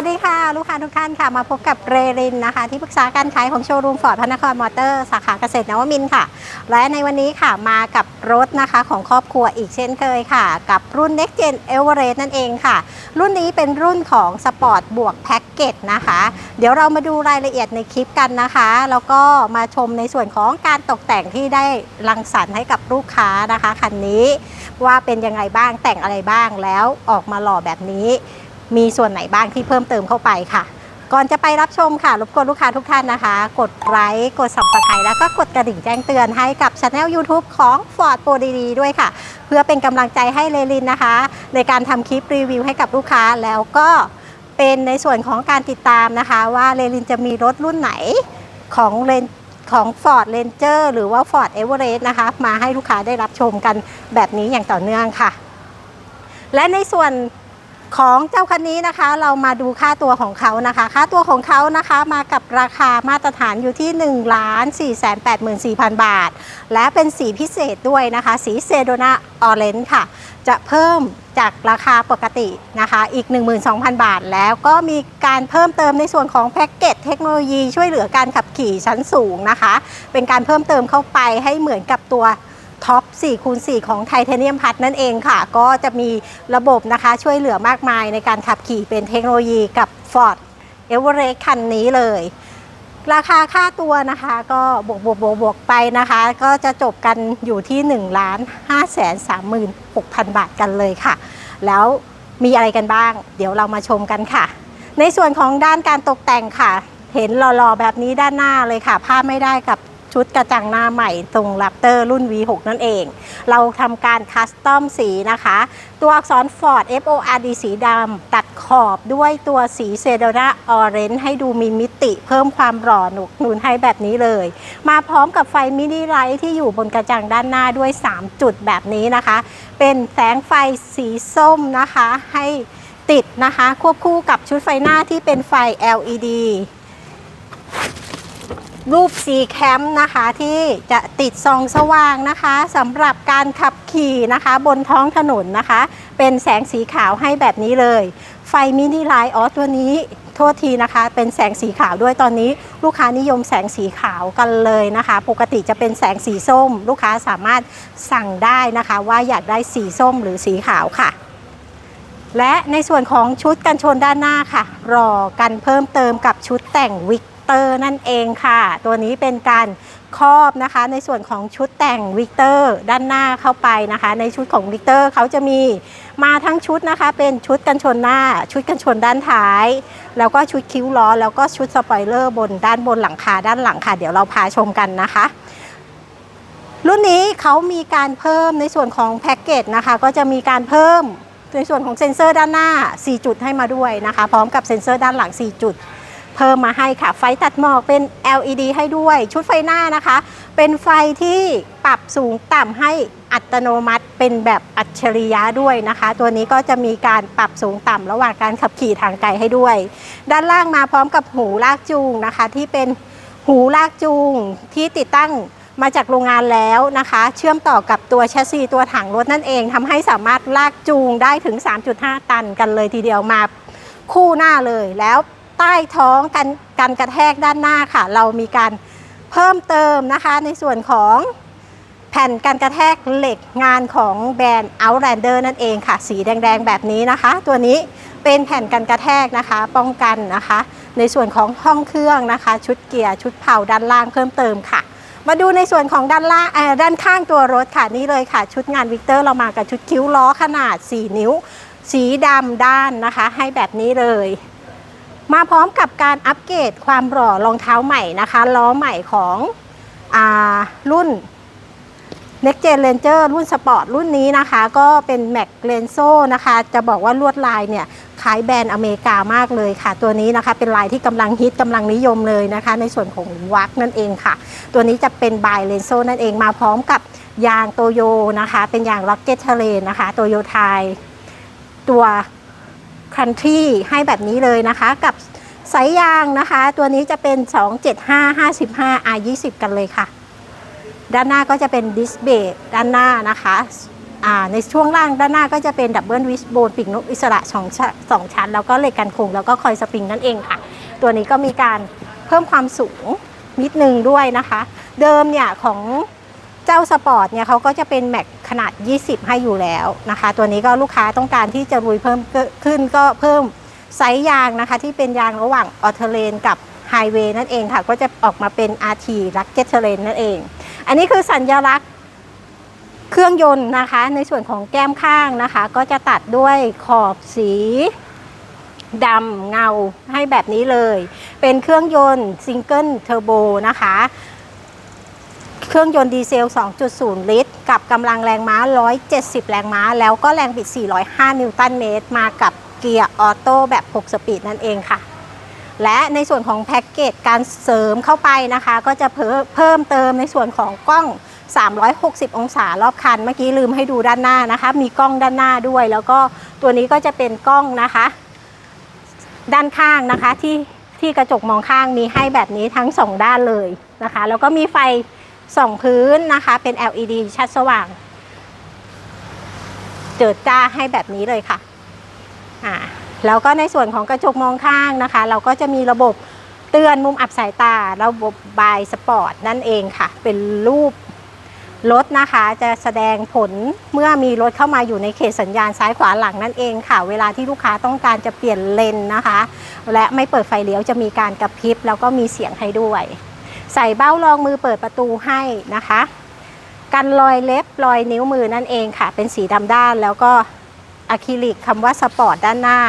สวัสดีค่ะ ลูกค้าทุกท่านค่ะ มาพบกับเรรินนะคะ ที่ปรึกษาการขายของโชว์รูมฟอร์ดพระนครมอเตอร์สาขาเกษตรนวมินทร์ค่ะ และในวันนี้ค่ะมากับรถนะคะของครอบครัวอีกเช่นเคยค่ะ กับรุ่น Next Gen e v e r e s t นั่นเองค่ะ รุ่นนี้เป็นรุ่นของสปอร์ตบวกแพ็กเกจนะคะ เดี๋ยวเรามาดูรายละเอียดในคลิปกันนะคะ แล้วก็มาชมในส่วนของการตกแต่งที่ได้รังสรรค์ให้กับลูกค้านะคะคันนี้ว่าเป็นยังไงบ้างแต่งอะไรบ้างแล้วออกมาหล่อแบบนี้ มีส่วนไหนบ้างที่เพิ่มเติมเข้าไปค่ะ ก่อนจะไปรับชมค่ะ รบกวนลูกค้าทุกท่านนะคะ กดไลค์กด subscribe แล้วก็กดกระดิ่งแจ้งเตือนให้กับช anel YouTube ของ Ford Pro ดีด้วยค่ะ เพื่อเป็นกำลังใจให้เลลินนะคะ ในการทำคลิปรีวิวให้กับลูกค้าแล้วก็เป็นในส่วนของการติดตามนะคะ ว่าเลลินจะมีรถรุ่นไหนของเลนของ Ford Ranger หรือว่า Ford Everest นะคะ มาให้ลูกค้าได้รับชมกันแบบนี้อย่างต่อเนื่องค่ะ และในส่วน ของเจ้าคันนี้นะคะ เรามาดูค่าตัวของเขานะคะ ค่าตัวของเขานะคะมากับราคามาตรฐานอยู่ที่1 4 8 4 0 0 0บาท และเป็นสีพิเศษด้วยนะคะ สีเซโดนาออเรนจ์ค่ะ จะเพิ่มจากราคาปกตินะคะอีก 12,000 บาท แล้วก็มีการเพิ่มเติมในส่วนของแพ็กเกจเทคโนโลยีช่วยเหลือการขับขี่ชั้นสูงนะคะ เป็นการเพิ่มเติมเข้าไปให้เหมือนกับตัว ท็อป4คูณ4ของไทเทเนียมพัทนั่นเองค่ะ ก็จะมีระบบนะคะช่วยเหลือมากมายในการขับขี่เป็นเทคโนโลยีกับ Ford e v e r e s t คันนี้เลย ราคาค่าตัวนะคะก็บวกบวกบวกบวกไปนะคะ ก็จะจบกันอยู่ที่1ล้าน5แสน36,000 บาทกันเลยค่ะ แล้วมีอะไรกันบ้าง เดี๋ยวเรามาชมกันค่ะ ในส่วนของด้านการตกแต่งค่ะ เห็นหล่อๆแบบนี้ด้านหน้าเลยค่ะพลาดไม่ได้กับ ชุดกระจังหน้าใหม่ตรงลัปเตอร์รุ่น V6 นั่นเอง เราทำการคัสตอมสีนะคะ ตัวอักษร Ford FORD สีดำตัดขอบด้วยตัวสีเซเดราออเรนจ์ให้ดูมีมิติเพิ่มความหล่อหนุกหนุนให้แบบนี้เลย มาพร้อมกับไฟมินิไลท์ที่อยู่บนกระจังด้านหน้าด้วย 3 จุดแบบนี้นะคะ เป็นแสงไฟสีส้มนะคะให้ติดนะคะ ควบคู่กับชุดไฟหน้าที่เป็นไฟ LED รูปสีแคมป์นะคะที่จะติดส่องสว่างนะคะสำหรับการขับขี่นะคะ บนท้องถนนนะคะ เป็นแสงสีขาวให้แบบนี้เลย ไฟมินิไลท์อ๋อตัวนี้โทษทีนะคะ เป็นแสงสีขาวด้วยตอนนี้ ลูกค้านิยมแสงสีขาวกันเลยนะคะ ปกติจะเป็นแสงสีส้ม ลูกค้าสามารถสั่งได้นะคะ ว่าอยากได้สีส้มหรือสีขาวค่ะและในส่วนของชุดกันชนด้านหน้าค่ะ รอกันเพิ่มเติมกับชุดแต่งวิก เตอร์นั่นเองค่ะ ตัวนี้เป็นการครอบนะคะ ในส่วนของชุดแต่งวิกเตอร์ด้านหน้าเข้าไปนะคะ ในชุดของวิกเตอร์เขาจะมีมาทั้งชุดนะคะ เป็นชุดกันชนหน้า ชุดกันชนด้านท้าย แล้วก็ชุดคิ้วล้อ แล้วก็ชุดสปอยเลอร์บนด้านบนหลังคาด้านหลังค่ะ เดี๋ยวเราพาชมกันนะคะรุ่นนี้เขามีการเพิ่มในส่วนของแพ็กเกจนะคะ ก็จะมีการเพิ่มในส่วนของเซ็นเซอร์ด้านหน้า 4 จุดให้มาด้วยนะคะ พร้อมกับเซ็นเซอร์ด้านหลัง 4 จุด เพิ่มมาให้ค่ะ ไฟตัดหมอกเป็น LED ให้ด้วย ชุดไฟหน้านะคะ เป็นไฟที่ปรับสูงต่ำให้อัตโนมัติเป็นแบบอัจฉริยะด้วยนะคะ ตัวนี้ก็จะมีการปรับสูงต่ำระหว่างการขับขี่ทางไกลให้ด้วย ด้านล่างมาพร้อมกับหูลากจูงนะคะ ที่เป็นหูลากจูงที่ติดตั้งมาจากโรงงานแล้วนะคะ เชื่อมต่อกับตัวแชสซีตัวถังรถนั่นเองทำให้สามารถลากจูงได้ถึง 3.5 ตันกันเลยทีเดียวมาคู่หน้าเลยแล้ว ใต้ท้องกันกันกระแทกด้านหน้าค่ะ เรามีการเพิ่มเติมนะคะ ในส่วนของแผ่นกันกระแทกเหล็กงานของแบรนด์ Outlander นั่นเองค่ะ สีแดง ๆ แบบนี้นะคะ ตัวนี้เป็นแผ่นกันกระแทกนะคะ ป้องกันนะคะ ในส่วนของห้องเครื่องนะคะ ชุดเกียร์ชุดเผาด้านล่างเพิ่มเติมค่ะ มาดูในส่วนของด้านล่างเออด้านข้างตัวรถค่ะนี่เลยค่ะ ชุดงานวิกเตอร์เรามากับชุดคิ้วล้อขนาด 4 นิ้ว สีดำด้านนะคะ ให้แบบนี้เลย มาพร้อมกับการอัปเกรดความหล่อรองเท้าใหม่นะคะล้อใหม่ของอารุ่น Next Gen Ranger รุ่นสปอร์ตรุ่นนี้นะคะ ก็เป็น Mac l e n z o นะคะ จะบอกว่าลวดลายเนี่ยคล้ายแบรนด์อเมริกามากเลยค่ะ ตัวนี้นะคะเป็นลายที่กำลังฮิตกำลังนิยมเลยนะคะ ในส่วนของวักนั่นเองค่ะ ตัวนี้จะเป็นบายเลนโซนั่นเองมาพร้อมกับยางโตโยนะคะ เป็นยางล็อกเก็ตเทเลนนะคะโตโยไทยตัว คันทรีให้แบบนี้เลยนะคะกับสายยางนะคะ ตัวนี้จะเป็น 275 55 R20 กันเลยค่ะ ด้านหน้าก็จะเป็นดิสเบรกด้านหน้านะคะในช่วงล่างด้านหน้าก็จะเป็นดับเบิลวิสโบนปีกนกอิสระสองชั้นสองชั้น แล้วก็เหล็กกันโคงแล้วก็คอยสปริงนั่นเองค่ะ ตัวนี้ก็มีการเพิ่มความสูงนิดนึงด้วยนะคะ เดิมเนี่ยของ เจ้าสปอร์ตเนี่ยเขาก็จะเป็นแม็กขนาด 20 ให้อยู่แล้วนะคะ ตัวนี้ก็ลูกค้าต้องการที่จะลุยเพิ่มขึ้นก็เพิ่มไซส์ยางนะคะ ที่เป็นยางระหว่างออเทเลนกับไฮเวย์นั่นเองค่ะ ก็จะออกมาเป็น RT รักเก็ตเทเลนนั่นเอง อันนี้คือสัญลักษณ์เครื่องยนต์นะคะ ในส่วนของแก้มข้างนะคะ ก็จะตัดด้วยขอบสีดำเงาให้แบบนี้เลย เป็นเครื่องยนต์ซิงเกิลเทอร์โบนะคะ เครื่องยนต์ดีเซล 2.0 ลิตร กับกำลังแรงม้า 170 แรงม้า แล้วก็แรงบิด 405 นิวตันเมตร มากับเกียร์ออโต้แบบ 6 สปีดนั่นเองค่ะ และในส่วนของแพ็กเกจการเสริมเข้าไปนะคะ ก็จะเพิ่มเติมในส่วนของกล้อง 360 องศารอบคัน เมื่อกี้ลืมให้ดูด้านหน้านะคะ มีกล้องด้านหน้าด้วย แล้วก็ตัวนี้ก็จะเป็นกล้องนะคะ ด้านข้างนะคะที่ที่กระจกมองข้างมีให้แบบนี้ทั้งสองด้านเลยนะคะ แล้วก็มีไฟ สองพื้นนะคะเป็น LED ชัดสว่าง เจิดจ้าให้แบบนี้เลยค่ะอ่าแล้วก็ในส่วนของกระจกมองข้างนะคะ เราก็จะมีระบบเตือนมุมอับสายตา ระบบบายสปอร์ตนั่นเองค่ะ เป็นรูปรถนะคะจะแสดงผลเมื่อมีรถเข้ามาอยู่ในเขตสัญญาณซ้ายขวาหลังนั่นเองค่ะ เวลาที่ลูกค้าต้องการจะเปลี่ยนเลนนะคะ และไม่เปิดไฟเลี้ยวจะมีการกระพริบแล้วก็มีเสียงให้ด้วย ใส่เบ้ารองมือเปิดประตูให้นะคะ กันรอยเล็บรอยนิ้วมือนั่นเองค่ะ เป็นสีดำด้านแล้วก็อะคริลิกคำว่าสปอร์ตด้านหน้า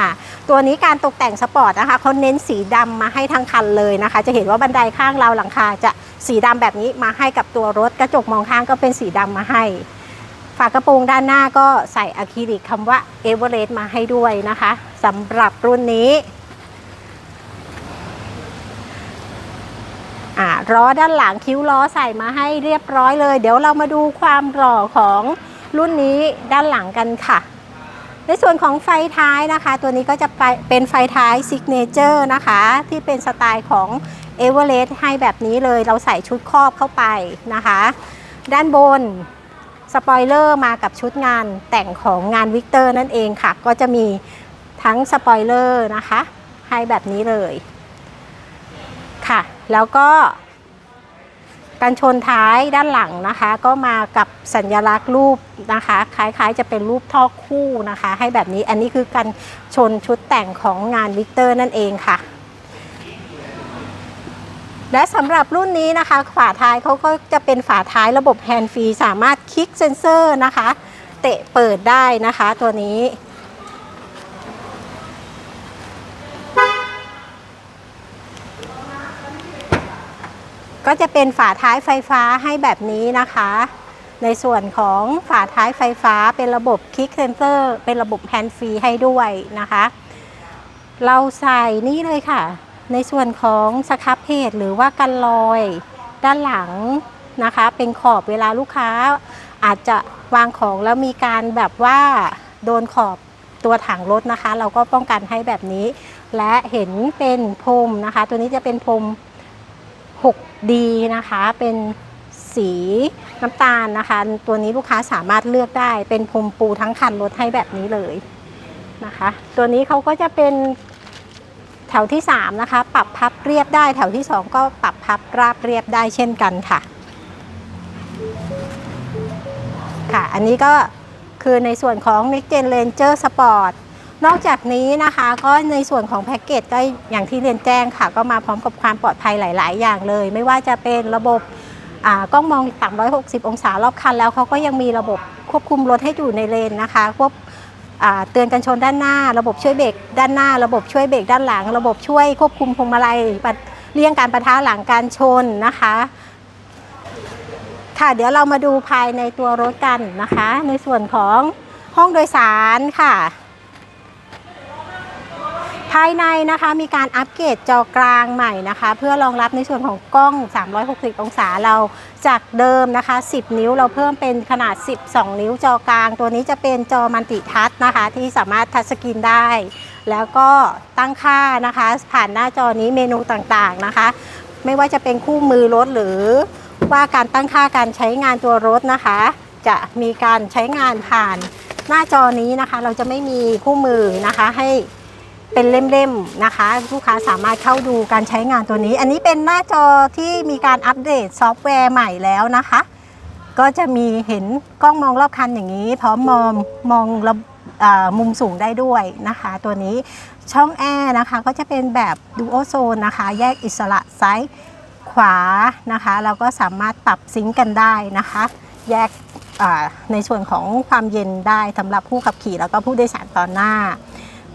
ตัวนี้การตกแต่งสปอร์ตนะคะเขาเน้นสีดำมาให้ทั้งคันเลยนะคะ จะเห็นว่าบันไดข้างเราหลังคาจะสีดำแบบนี้มาให้กับตัวรถกระจกมองข้างก็เป็นสีดำมาให้ ฝากระโปรงด้านหน้าก็ใส่อะคริลิกคำว่าเอเวอเรสต์มาให้ด้วยนะคะสำหรับรุ่นนี้ อ่าล้อด้านหลังคิ้วล้อใส่มาให้เรียบร้อยเลย เดี๋ยวเรามาดูความหล่อของรุ่นนี้ด้านหลังกันค่ะ ในส่วนของไฟท้ายนะคะ ตัวนี้ก็จะไปเป็นไฟท้ายซิกเนเจอร์นะคะ ที่เป็นสไตล์ของเอเวอเรสต์ให้แบบนี้เลยเราใส่ชุดครอบเข้าไปนะคะ ด้านบนสปอยเลอร์มากับชุดงานแต่งของงานวิกเตอร์นั่นเองค่ะ ก็จะมีทั้งสปอยเลอร์นะคะ ให้แบบนี้เลย แล้วก็การชนท้ายด้านหลังนะคะ ก็มากับสัญลักษณ์รูปนะคะ คล้ายๆจะเป็นรูปท่อคู่นะคะ ให้แบบนี้อันนี้คือการชนชุดแต่งของงานวิกเตอร์นั่นเองค่ะ และสำหรับรุ่นนี้นะคะ ฝาท้ายเขาก็จะเป็นฝาท้ายระบบแฮนด์ฟรีสามารถคลิกเซนเซอร์นะคะ เตะเปิดได้นะคะตัวนี้ ก็จะเป็นฝาท้ายไฟฟ้าให้แบบนี้นะคะ ในส่วนของฝาท้ายไฟฟ้าเป็นระบบคลิกเซนเซอร์ เป็นระบบแฮนด์ฟรีให้ด้วยนะคะ เราใส่นี่เลยค่ะ ในส่วนของสครับเพจหรือว่ากันลอย ด้านหลังนะคะ เป็นขอบเวลาลูกค้า อาจจะวางของแล้วมีการแบบว่าโดนขอบตัวถังรถนะคะ เราก็ป้องกันให้แบบนี้ และเห็นเป็นพรมนะคะ ตัวนี้จะเป็นพรม 6D นะคะ เป็นสีน้ำตาลนะคะ ตัวนี้ลูกค้าสามารถเลือกได้ เป็นพรมปูทั้งคันรถให้แบบนี้เลยนะคะ ตัวนี้เขาก็จะเป็นแถวที่ 3 นะคะ ปรับพับเรียบได้ แถวที่ 2 ก็ปรับพับราบเรียบได้เช่นกันค่ะ ค่ะ อันนี้ก็คือในส่วนของ Next Gen Ranger Sport นอกจากนี้นะคะก็ในส่วนของแพ็กเกจก็อย่างที่เรียนแจ้งค่ะ ก็มาพร้อมกับความปลอดภัยหลาย ๆ อย่างเลย ไม่ว่าจะเป็นระบบกล้องมอง 360 องศารอบคัน แล้วเขาก็ยังมีระบบควบคุมรถให้อยู่ในเลนนะคะควบเตือนกันชนด้านหน้า ระบบช่วยเบรกด้านหน้า ระบบช่วยเบรกด้านหลัง ระบบช่วยควบคุมพวงมาลัยปัดเลี่ยงการประทะหลังการชนนะคะ ค่ะเดี๋ยวเรามาดูภายในตัวรถกันนะคะ ในส่วนของห้องโดยสารค่ะ ภายในนะคะมีการอัปเกรดจอกลางใหม่นะคะ เพื่อรองรับในส่วนของกล้อง 360 องศาเราจากเดิมนะคะ 10 นิ้วเราเพิ่มเป็นขนาด 12 นิ้วจอกลาง ตัวนี้จะเป็นจอมัลติทัชนะคะ ที่สามารถทัชสกรีนได้ แล้วก็ตั้งค่านะคะ ผ่านหน้าจอนี้เมนูต่างๆนะคะ ไม่ว่าจะเป็นคู่มือรถหรือว่าการตั้งค่าการใช้งานตัวรถนะคะ จะมีการใช้งานผ่านหน้าจอนี้นะคะ เราจะไม่มีคู่มือนะคะให้ เป็นเล่มๆนะคะ ลูกค้าสามารถเข้าดูการใช้งานตัวนี้ อันนี้เป็นหน้าจอที่มีการอัปเดตซอฟต์แวร์ใหม่แล้วนะคะ ก็จะมีเห็นกล้องมองรอบคันอย่างนี้ พร้อมมองมองระอ่ามุมสูงได้ด้วยนะคะ ตัวนี้ช่องแอร์นะคะก็จะเป็นแบบดูโอโซนนะคะ แยกอิสระซ้ายขวานะคะ เราก็สามารถปรับซิงก์กันได้นะคะ แยกในส่วนของความเย็นได้สำหรับผู้ขับขี่แล้วก็ผู้โดยสารตอนหน้า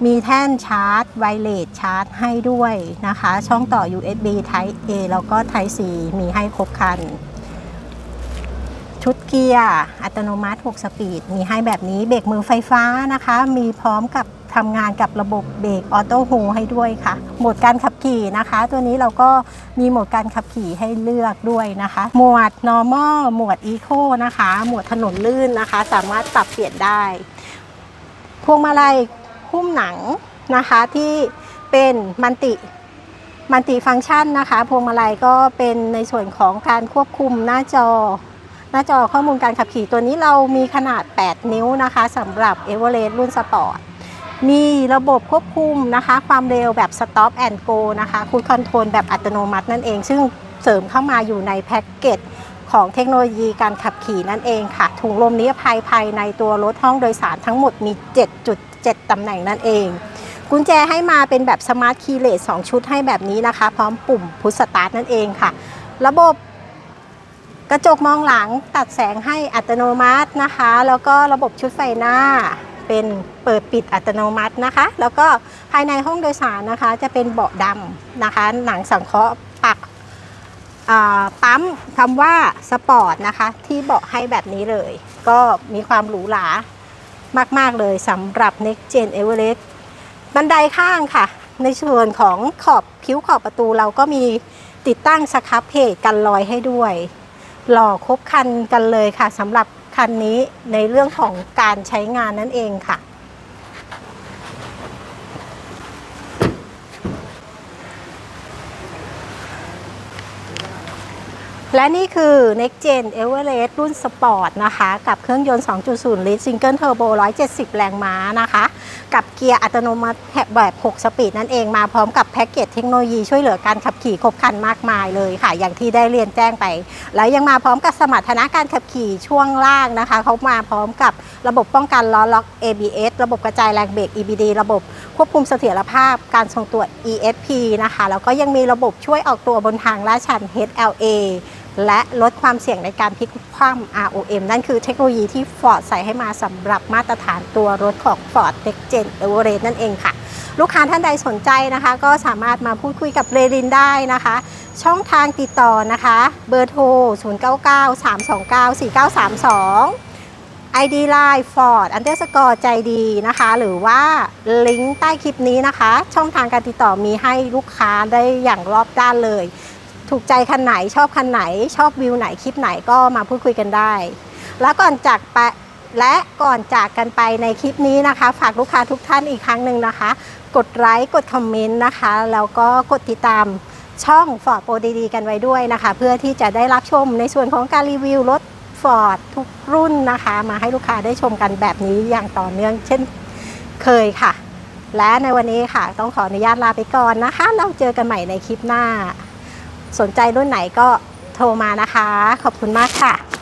มีแท่นชาร์จไวเลสชาร์จให้ด้วยนะคะ ช่องต่อ USB Type A แล้วก็ Type C มีให้ครบคัน ชุดเกียร์อัตโนมัติ 6 สปีด มีให้แบบนี้เบรกมือไฟฟ้านะคะ มีพร้อมกับทำงานกับระบบเบรกออโต้โฮให้ด้วยค่ะ โหมดการขับขี่นะคะ ตัวนี้เราก็มีโหมดการขับขี่ให้เลือกด้วยนะคะ หมวด normal หมวด eco นะคะ หมวดถนนลื่นนะคะ สามารถปรับเปลี่ยนได้ พวงมาลัย หุ้มหนังนะคะที่เป็นมันติมัลติฟังก์ชันนะคะ พวงมาลัยก็เป็นในส่วนของการควบคุมหน้าจอ หน้าจอข้อมูลการขับขี่ตัวนี้เรามีขนาด 8 นิ้วนะคะสำหรับ e v e r e s t รุ่นสปอร์ตมีระบบควบคุมนะคะ ความเร็วแบบ Stop and Go นะคะคูดคอนโทรลแบบอัตโนมัตินั่นเอง ซึ่งเสริมเข้ามาอยู่ในแพ็กเกจของเทคโนโลยีการขับขี่นั่นเองค่ะ ถุงลมนิรภัยภายในตัวรถห้องโดยสารทั้งหมดมี 7.7 ตำแหน่งนั่นเอง กุญแจให้มาเป็นแบบสมาร์ทคีย์เลส2ชุดให้แบบนี้นะคะ พร้อมปุ่มพุชสตาร์ทนั่นเองค่ะ ระบบกระจกมองหลังตัดแสงให้อัตโนมัตินะคะ แล้วก็ระบบชุดไฟหน้าเป็นเปิดปิดอัตโนมัตินะคะ แล้วก็ภายในห้องโดยสารนะคะ จะเป็นเบาะดำนะคะ หนังสังเคราะห์ปักอ่าปั๊มคำว่าสปอร์ตนะคะ ที่เบาะให้แบบนี้เลย ก็มีความหรูหรา มาก ๆ เลยสำหรับ Next Gen Everest บันไดข้างค่ะ ในส่วนของขอบคิ้วขอบประตูเราก็มีติดตั้งสครับเพจกันรอยให้ด้วย หล่อครบคันกันเลยค่ะสำหรับคันนี้ในเรื่องของการใช้งานนั่นเองค่ะ และนี่คือ Next Gen Everest รุ่นสปอร์ตนะคะ กับเครื่องยนต์ 2.0 ลิตรซิงเกิลเทอร์โบ 170 แรงม้านะคะ กับเกียร์อัตโนมัติแบบ 6 สปีดนั่นเองมาพร้อมกับแพ็กเกจเทคโนโลยีช่วยเหลือการขับขี่ครบครันมากมายเลยค่ะ อย่างที่ได้เรียนแจ้งไป แล้วยังมาพร้อมกับสมรรถนะการขับขี่ช่วงล่างนะคะ เขามาพร้อมกับระบบป้องกันล้อล็อก ABS ระบบกระจายแรงเบรก EBD ระบบควบคุมเสถียรภาพการทรงตัว ESP นะคะ แล้วก็ยังมีระบบช่วยออกตัวบนทางลาดชัน HLA และลดความเสี่ยงในการพลิกคว่ำ ROM นั่นคือเทคโนโลยีที่ Ford ใส่ให้มาสำหรับมาตรฐานตัวรถของ Ford Next Gen Everest นั่นเองค่ะ ลูกค้าท่านใดสนใจนะคะ ก็สามารถมาพูดคุยกับเรลินได้นะคะ ช่องทางติดต่อนะคะ เบอร์โทร 0993294932 ID Line Ford Underscore ใจดีนะคะ หรือว่าลิงก์ใต้คลิปนี้นะคะ ช่องทางการติดต่อมีให้ลูกค้าได้อย่างรอบด้านเลย ถูกใจคันไหนชอบคันไหน ชอบวิวไหนคลิปไหนก็มาพูดคุยกันได้ แล้วก่อนจากไปและก่อนจากกันไปในคลิปนี้นะคะ ฝากลูกค้าทุกท่านอีกครั้งหนึ่งนะคะ กดไลค์กดคอมเมนต์นะคะ แล้วก็กดติดตามช่อง Ford Pro ดีๆกันไว้ด้วยนะคะ เพื่อที่จะได้รับชมในส่วนของการรีวิวรถ Ford ทุกรุ่นนะคะ มาให้ลูกค้าได้ชมกันแบบนี้อย่างต่อเนื่องเช่นเคยค่ะ และในวันนี้ค่ะ ต้องขออนุญาตลาไปก่อนนะคะ เราเจอกันใหม่ในคลิปหน้า สนใจรุ่นไหนก็โทรมานะคะ ขอบคุณมากค่ะ